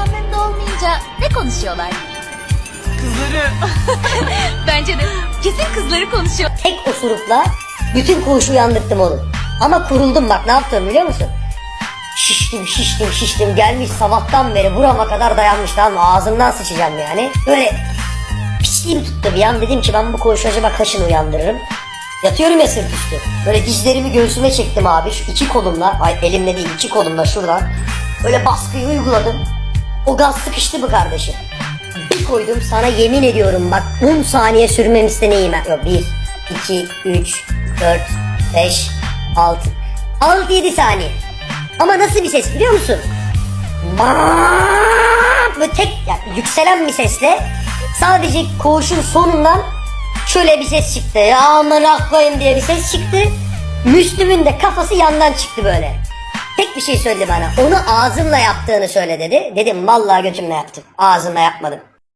yanlarında olmayınca ne konuşuyorlar? Kızları. Bence de kesin kızları konuşuyor. Tek osurukla bütün koğuşu uyandırdım oğlum. Ama kuruldum bak ne yaptım biliyor musun? Şiştim şiştim şiştim gelmiş sabahtan beri burama kadar dayanmış tamam? Ağzımdan sıçacağım yani. Böyle pisliğim tuttu bir an dedim ki ben bu koğuşu acaba kaşını uyandırırım. Yatıyorum ya sırt üstü. Böyle dizlerimi göğsüme çektim abi şu iki kolumla. Ay elimle değil iki kolumla şuradan. Böyle baskıyı uyguladım. O gaz sıkıştı mı kardeşim? Bir koydum sana yemin ediyorum bak 10 saniye sürmemiz de neyim ben? Yok 1, 2, 3, 4, 5, 6, 6, 7 saniye. Ama nasıl bir ses biliyor musun? Böyle tek yani yükselen bir sesle sadece koğuşun sonundan şöyle bir ses çıktı. Ya aman diye bir ses çıktı. Müslüm'ün de kafası yandan çıktı böyle. Tek bir şey söyledi bana. Onu ağzımla yaptığını söyle dedi. Dedim vallahi götümle yaptım. Ağzımla yapmadım.